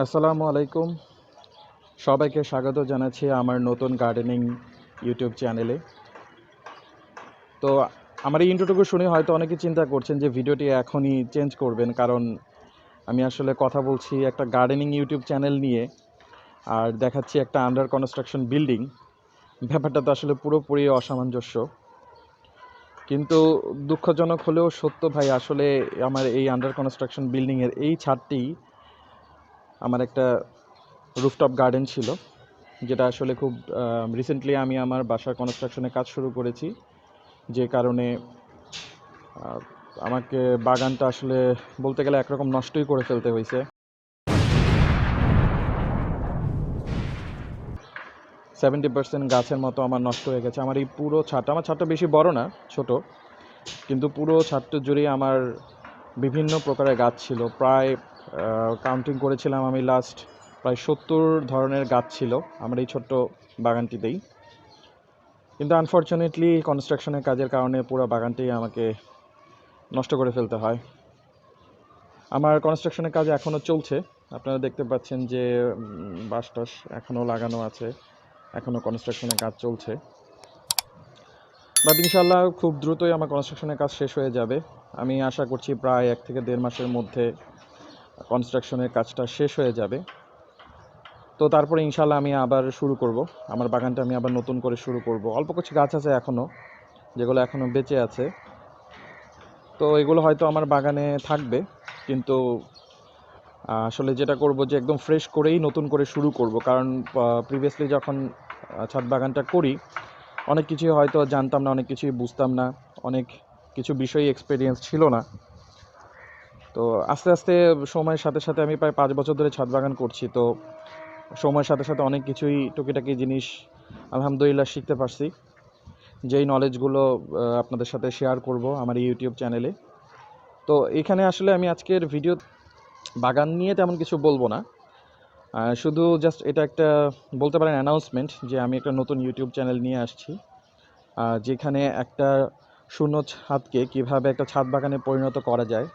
আসসালামু আলাইকুম। সবাইকে স্বাগত জানাচ্ছি আমার নতুন গার্ডেনিং ইউটিউব চ্যানেলে তো আমার এই ইন্ট্রোটুকু শুনে হয়তো অনেকে চিন্তা করছেন যে ভিডিওটি এখনই চেঞ্জ করবেন, কারণ আমি আসলে কথা বলছি একটা গার্ডেনিং ইউটিউব চ্যানেল নিয়ে, আর দেখাচ্ছি একটা আন্ডার কনস্ট্রাকশন বিল্ডিং ব্যাপারটা তো আসলে পুরোপুরি অসামঞ্জস্য। কিন্তু দুঃখজনক হলেও সত্য ভাই, আসলে আমার এই আন্ডার কনস্ট্রাকশন বিল্ডিংয়ের এই ছাদটি আমার একটা রুফটপ গার্ডেন ছিল, যেটা আসলে খুব রিসেন্টলি আমি আমার বাসার কনস্ট্রাকশনে কাজ শুরু করেছি। যে কারণে আমাকে বাগানটা আসলে বলতে গেলে একরকম নষ্টই করে ফেলতে হয়েছে। সেভেন্টি পার্সেন্ট গাছের মতো আমার নষ্ট হয়ে গেছে। আমার এই পুরো ছাদটা, আমার ছাদটা বেশি বড় না, ছোট। কিন্তু পুরো ছাদটা জুড়ে আমার বিভিন্ন প্রকারের গাছ ছিল। প্রায় কাউন্টিং করেছিলাম আমি লাস্ট প্রায় সত্তর ধরনের গাছ ছিল, আমার এই ছোট্ট বাগানটিতেই কিন্তু আনফর্চুনেটলি কনস্ট্রাকশনের কাজের কারণে পুরো বাগানটি আমাকে নষ্ট করে ফেলতে হয়। আমার কনস্ট্রাকশনের কাজ এখনও চলছে, আপনারা দেখতে পাচ্ছেন যে বাস টাস এখনও লাগানো আছে এখনও কনস্ট্রাকশনের কাজ চলছে। বাট ইনশাল্লাহ খুব দ্রুতই আমার কনস্ট্রাকশনের কাজ শেষ হয়ে যাবে। আমি আশা করছি প্রায় এক থেকে দেড় মাসের মধ্যে কনস্ট্রাকশনের কাজটা শেষ হয়ে যাবে। তো তারপরে ইনশাল্লাহ আমি আবার শুরু করব। আমার বাগানটা আমি আবার নতুন করে শুরু করব। অল্প কিছু গাছ আছে এখনও যেগুলো এখনও বেঁচে আছে। তো এগুলো হয়তো আমার বাগানে থাকবে, কিন্তু আসলে যেটা করব যে একদম ফ্রেশ করেই নতুন করে শুরু করব। কারণ প্রিভিয়াসলি যখন ছাদ বাগানটা করি, অনেক কিছুই হয়তো জানতাম না, অনেক কিছুই বুঝতাম না, অনেক কিছু বিষয় এক্সপিরিয়েন্স ছিল না। তো আস্তে আস্তে সময়ের সাথে সাথে আমি প্রায় পাঁচ বছর ধরে ছাদ বাগান করছি। তো সময়ের সাথে সাথে অনেক কিছুই টুকিটাকি জিনিস আলহামদুলিল্লাহ শিখতে পারছি। যেই নলেজগুলো আপনাদের সাথে শেয়ার করব আমার ইউটিউব চ্যানেলে তো এখানে আসলে আমি আজকের ভিডিও বাগান নিয়ে তেমন কিছু বলব না। শুধু জাস্ট এটা একটা বলতে পারেন অ্যানাউন্সমেন্ট যে আমি একটা নতুন ইউটিউব চ্যানেল নিয়ে আসছি। যেখানে একটা শূন্য ছাদকে কীভাবে একটা ছাদ বাগানে পরিণত করা যায়।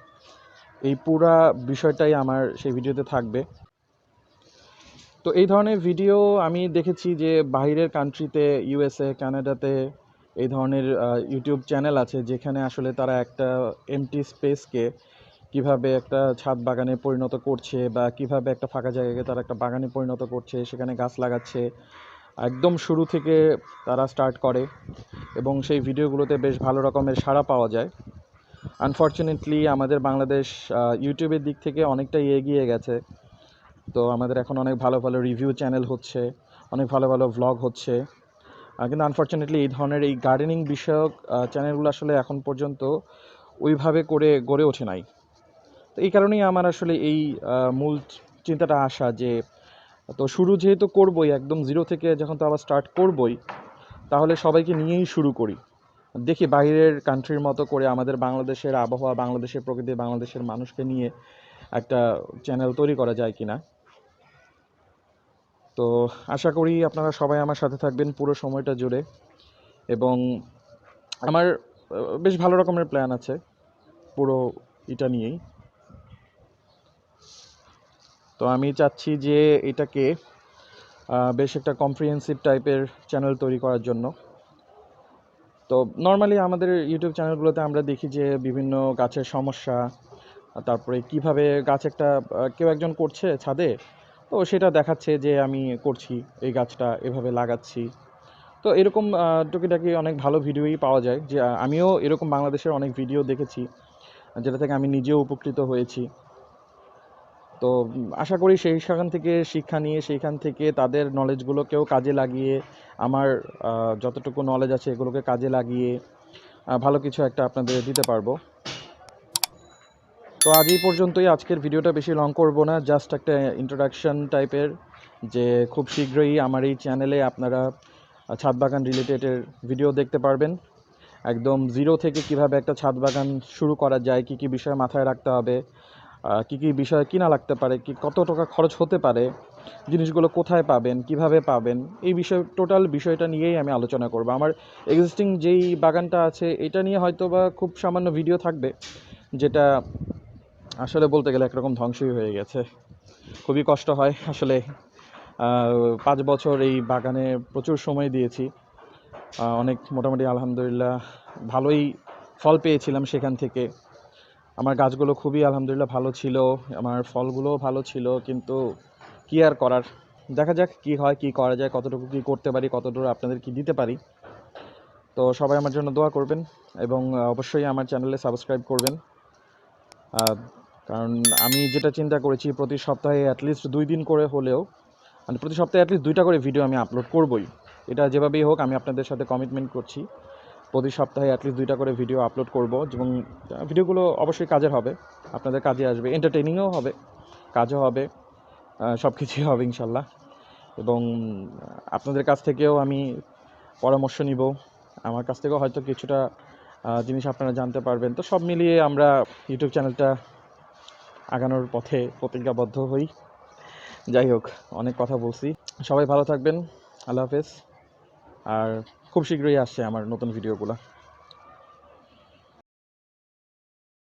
এই পুরা বিষয়টাই আমার সেই ভিডিওতে থাকবে। তো এই ধরনের ভিডিও আমি দেখেছি যে বাইরের কান্ট্রিতে ইউএসএ কানাডাতে এই ধরনের ইউটিউব চ্যানেল আছে যেখানে আসলে তারা একটা এমটি স্পেসকে কীভাবে একটা ছাদ বাগানে পরিণত করছে বা কীভাবে একটা ফাঁকা জায়গাকে তারা একটা বাগানে পরিণত করছে, সেখানে গাছ লাগাচ্ছে, একদম শুরু থেকে তারা স্টার্ট করে এবং সেই ভিডিওগুলোতে বেশ ভালো রকমের সাড়া পাওয়া যায়। আনফর্চুনেটলি আমাদের বাংলাদেশ ইউটিউবের দিক থেকে অনেকটাই এগিয়ে গেছে। তো আমাদের এখন অনেক ভালো ভালো রিভিউ চ্যানেল হচ্ছে, অনেক ভালো ভালো ভ্লগ হচ্ছে। কিন্তু আনফর্চুনেটলি এই ধরনের এই গার্ডেনিং বিষয়ক চ্যানেলগুলো আসলে এখন পর্যন্ত ওইভাবে করে গড়ে ওঠে নাই। তো এই কারণেই আমার আসলে এই মূল চিন্তাটা আসা যে, তো শুরু যেহেতু করবই, একদম জিরো থেকে যখন তো আবার স্টার্ট করবই, তাহলে সবাইকে নিয়েই শুরু করি। দেখি বাইরের কান্ট্রির মতো করে আমাদের বাংলাদেশের আবহাওয়া, বাংলাদেশের প্রকৃতি, বাংলাদেশের মানুষকে নিয়ে একটা চ্যানেল তৈরি করা যায় কিনা। তো আশা করি আপনারা সবাই আমার সাথে থাকবেন পুরো সময়টা জুড়ে। এবং আমার বেশ ভালো রকমের প্ল্যান আছে পুরো এটা নিয়েই। তো আমি চাচ্ছি যে এটাকে বেশ একটা কম্প্রিহেন্সিভ টাইপের চ্যানেল তৈরি করার জন্য। তো নর্মালি আমাদের ইউটিউব চ্যানেলগুলোতে আমরা দেখি যে বিভিন্ন গাছের সমস্যা, তারপরে কীভাবে গাছ একটা কেউ একজন করছে ছাদে, তো সেটা দেখাচ্ছে যে আমি করছি, এই গাছটা এভাবে লাগাচ্ছি। তো এরকম টুকিটাকি অনেক ভালো ভিডিওই পাওয়া যায়, যে আমিও এরকম বাংলাদেশের অনেক ভিডিও দেখেছি, যেটা থেকে আমি নিজেও উপকৃত হয়েছি। তো আশা করি সেই সেখান থেকে শিক্ষা নিয়ে, সেইখান থেকে তাদের নলেজগুলোকেও কাজে লাগিয়ে, আমার যতটুকু নলেজ আছে এগুলোকে কাজে লাগিয়ে ভালো কিছু একটা আপনাদের দিতে পারব। তো আজ এই পর্যন্তই। আজকের ভিডিওটা বেশি লং করব না। জাস্ট একটা ইন্ট্রোডাকশন টাইপের যে খুব শীঘ্রই আমার এই চ্যানেলে আপনারা ছাদ বাগান রিলেটেডের ভিডিও দেখতে পারবেন। একদম জিরো থেকে কীভাবে একটা ছাদ বাগান শুরু করা যায়, কি কি বিষয় মাথায় রাখতে হবে কি কি বিষয় কিনা লাগতে পারে, কি কত টাকা খরচ হতে পারে, জিনিসগুলো কোথায় পাবেন, কীভাবে পাবেন, এই বিষয় টোটাল বিষয়টা নিয়েই আমি আলোচনা করব। আমার এক্সিস্টিং যেই বাগানটা আছে, এটা নিয়ে হয়তো বা খুব সামান্য ভিডিও থাকবে, যেটা আসলে বলতে গেলে একরকম ধ্বংসই হয়ে গেছে। খুবই কষ্ট হয় আসলে পাঁচ বছর এই বাগানে প্রচুর সময় দিয়েছি। অনেক মোটামুটি আলহামদুলিল্লাহ ভালোই ফল পেয়েছিলাম সেখান থেকে। আমার গাছগুলো খুবই আলহামদুলিল্লাহ ভালো ছিল, আমার ফলগুলোও ভালো ছিল, কিন্তু কি আর করার? দেখা যাক কি হয়, কি করা যায়, কতটুকু কি করতে পারি কতটুকু আপনাদের কি দিতে পারি। তো সবাই আমার জন্য দোয়া করবেন এবং অবশ্যই আমার চ্যানেলে সাবস্ক্রাইব করবেন। কারণ আমি যেটা চিন্তা করেছি, প্রতি সপ্তাহে অ্যাটলিস্ট দুই দিন করে হলেও মানে প্রতি সপ্তাহে অ্যাটলিস্ট দুইটা করে ভিডিও আমি আপলোড করবই। এটা যেভাবেই হোক, আমি আপনাদের সাথে কমিটমেন্ট করছি। প্রতি সপ্তাহে অ্যাটলিস্ট দুইটা করে ভিডিও আপলোড করব এবং ভিডিওগুলো অবশ্যই কাজের হবে, আপনাদের কাজে আসবে এন্টারটেনিংও হবে, কাজও হবে সব কিছুই হবে ইনশাল্লাহ। এবং আপনাদের কাছ থেকেও আমি পরামর্শ নিব, আমার কাছ থেকেও হয়তো কিছুটা জিনিস আপনারা জানতে পারবেন। তো সব মিলিয়ে আমরা ইউটিউব চ্যানেলটা আগানোর পথে প্রতিজ্ঞাবদ্ধ হই। যাই হোক, অনেক কথা বলছি। সবাই ভালো থাকবেন, আল্লাহ হাফেজ। আর খুব শীঘ্রই আসছে আমার নতুন ভিডিওগুলো